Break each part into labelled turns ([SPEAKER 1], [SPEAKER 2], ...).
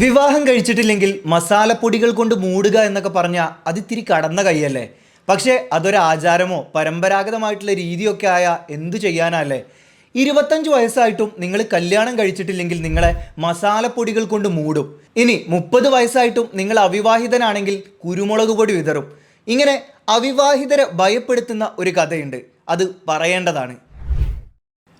[SPEAKER 1] വിവാഹം കഴിച്ചിട്ടില്ലെങ്കിൽ മസാലപ്പൊടികൾ കൊണ്ട് മൂടുക എന്നൊക്കെ പറഞ്ഞാൽ അതിത്തിരി കടന്ന കൈയല്ലേ? പക്ഷേ അതൊരാചാരമോ പരമ്പരാഗതമായിട്ടുള്ള രീതിയൊക്കെ ആയ എന്തു ചെയ്യാനല്ലേ? ഇരുപത്തഞ്ച് വയസ്സായിട്ടും നിങ്ങൾ കല്യാണം കഴിച്ചിട്ടില്ലെങ്കിൽ നിങ്ങളെ മസാലപ്പൊടികൾ കൊണ്ട് മൂടും. ഇനി മുപ്പത് വയസ്സായിട്ടും നിങ്ങൾ അവിവാഹിതനാണെങ്കിൽ കുരുമുളക് പൊടി വിതറും. ഇങ്ങനെ അവിവാഹിതരെ ഭയപ്പെടുത്തുന്ന ഒരു കഥയുണ്ട്. അത് പറയേണ്ടതാണ്.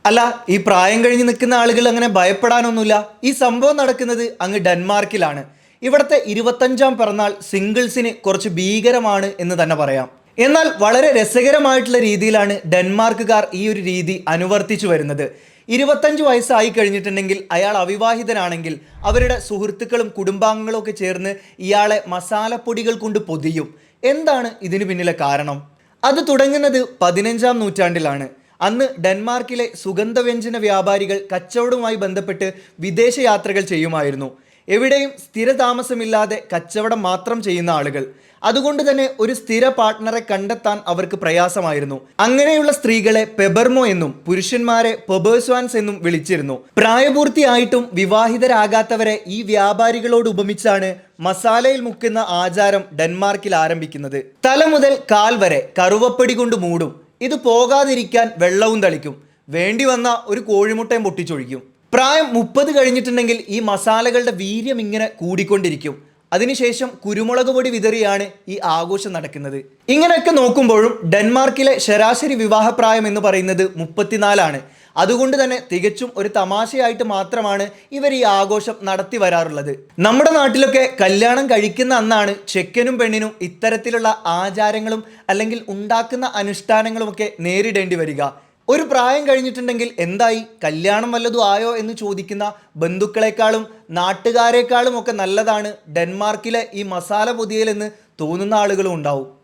[SPEAKER 1] അല്ല ഈ പ്രായം കഴിഞ്ഞ് നിൽക്കുന്ന ആളുകൾ അങ്ങനെ ഭയപ്പെടാനൊന്നുമില്ല. ഈ സംഭവം നടക്കുന്നത് അങ്ങ് ഡെൻമാർക്കിലാണ്. ഇവിടുത്തെ ഇരുപത്തഞ്ചാം പിറന്നാൾ സിംഗിൾസിന് കുറച്ച് ഭീകരമാണ് എന്ന് തന്നെ പറയാം. എന്നാൽ വളരെ രസകരമായിട്ടുള്ള രീതിയിലാണ് ഡെൻമാർക്കുകാർ ഈ ഒരു രീതി അനുവർത്തിച്ചു വരുന്നത്. ഇരുപത്തഞ്ച് വയസ്സായി കഴിഞ്ഞിട്ടുണ്ടെങ്കിൽ അയാൾ അവിവാഹിതനാണെങ്കിൽ അവരുടെ സുഹൃത്തുക്കളും കുടുംബാംഗങ്ങളും ഒക്കെ ചേർന്ന് ഇയാളെ മസാലപ്പൊടികൾ കൊണ്ട് പൊതിയും. എന്താണ് ഇതിനു പിന്നിലെ കാരണം? അത് തുടങ്ങുന്നത് പതിനഞ്ചാം നൂറ്റാണ്ടിലാണ്. അന്ന് ഡെൻമാർക്കിലെ സുഗന്ധവ്യഞ്ജന വ്യാപാരികൾ കച്ചവടവുമായി ബന്ധപ്പെട്ട് വിദേശ യാത്രകൾ ചെയ്യുമായിരുന്നു. എവിടെയും സ്ഥിര താമസമില്ലാതെ കച്ചവടം മാത്രം ചെയ്യുന്ന ആളുകൾ. അതുകൊണ്ട് തന്നെ ഒരു സ്ഥിര പാർട്ട്ണറെ കണ്ടെത്താൻ അവർക്ക് പ്രയാസമായിരുന്നു. അങ്ങനെയുള്ള സ്ത്രീകളെ പെബർമോ എന്നും പുരുഷന്മാരെ പെബേഴ്സ്വാൻസ് എന്നും വിളിച്ചിരുന്നു. പ്രായപൂർത്തിയായിട്ടും വിവാഹിതരാകാത്തവരെ ഈ വ്യാപാരികളോട് ഉപമിച്ചാണ് മസാലയിൽ മുക്കുന്ന ആചാരം ഡെൻമാർക്കിൽ ആരംഭിക്കുന്നത്. തല മുതൽ കാൽ വരെ കറുവപ്പടി കൊണ്ട് മൂടും. ഇത് പോകാതിരിക്കാൻ വെള്ളവും തളിക്കും. വേണ്ടി വന്ന ഒരു കോഴിമുട്ടയും പൊട്ടിച്ചൊഴിക്കും. പ്രായം മുപ്പത് കഴിഞ്ഞിട്ടുണ്ടെങ്കിൽ ഈ മസാലകളുടെ വീര്യം ഇങ്ങനെ കൂടിക്കൊണ്ടിരിക്കും. അതിനുശേഷം കുരുമുളക് പൊടി വിതറിയാണ് ഈ ആഘോഷം നടക്കുന്നത്. ഇങ്ങനെയൊക്കെ നോക്കുമ്പോഴും ഡെൻമാർക്കിലെ ശരാശരി വിവാഹപ്രായം എന്ന് പറയുന്നത് മുപ്പത്തിനാലാണ്. അതുകൊണ്ട് തന്നെ തികച്ചും ഒരു തമാശയായിട്ട് മാത്രമാണ് ഇവർ ഈ ആഘോഷം നടത്തി വരാറുള്ളത്. നമ്മുടെ നാട്ടിലൊക്കെ കല്യാണം കഴിക്കുന്ന അന്നാണ് ചെക്കനും പെണ്ണിനും ഇത്തരത്തിലുള്ള ആചാരങ്ങളും അല്ലെങ്കിൽ ഉണ്ടാക്കുന്ന അനുഷ്ഠാനങ്ങളും ഒക്കെ നേരിടേണ്ടി വരിക. ഒരു പ്രായം കഴിഞ്ഞിട്ടുണ്ടെങ്കിൽ എന്തായി? കല്യാണം വല്ലതും ആയോ എന്ന് ചോദിക്കുന്ന ബന്ധുക്കളെക്കാളും നാട്ടുകാരെക്കാളും ഒക്കെ നല്ലതാണ് ഡെൻമാർക്കിലെ ഈ മസാല പൊതിയലെന്ന് തോന്നുന്ന ആളുകളും ഉണ്ടാവും.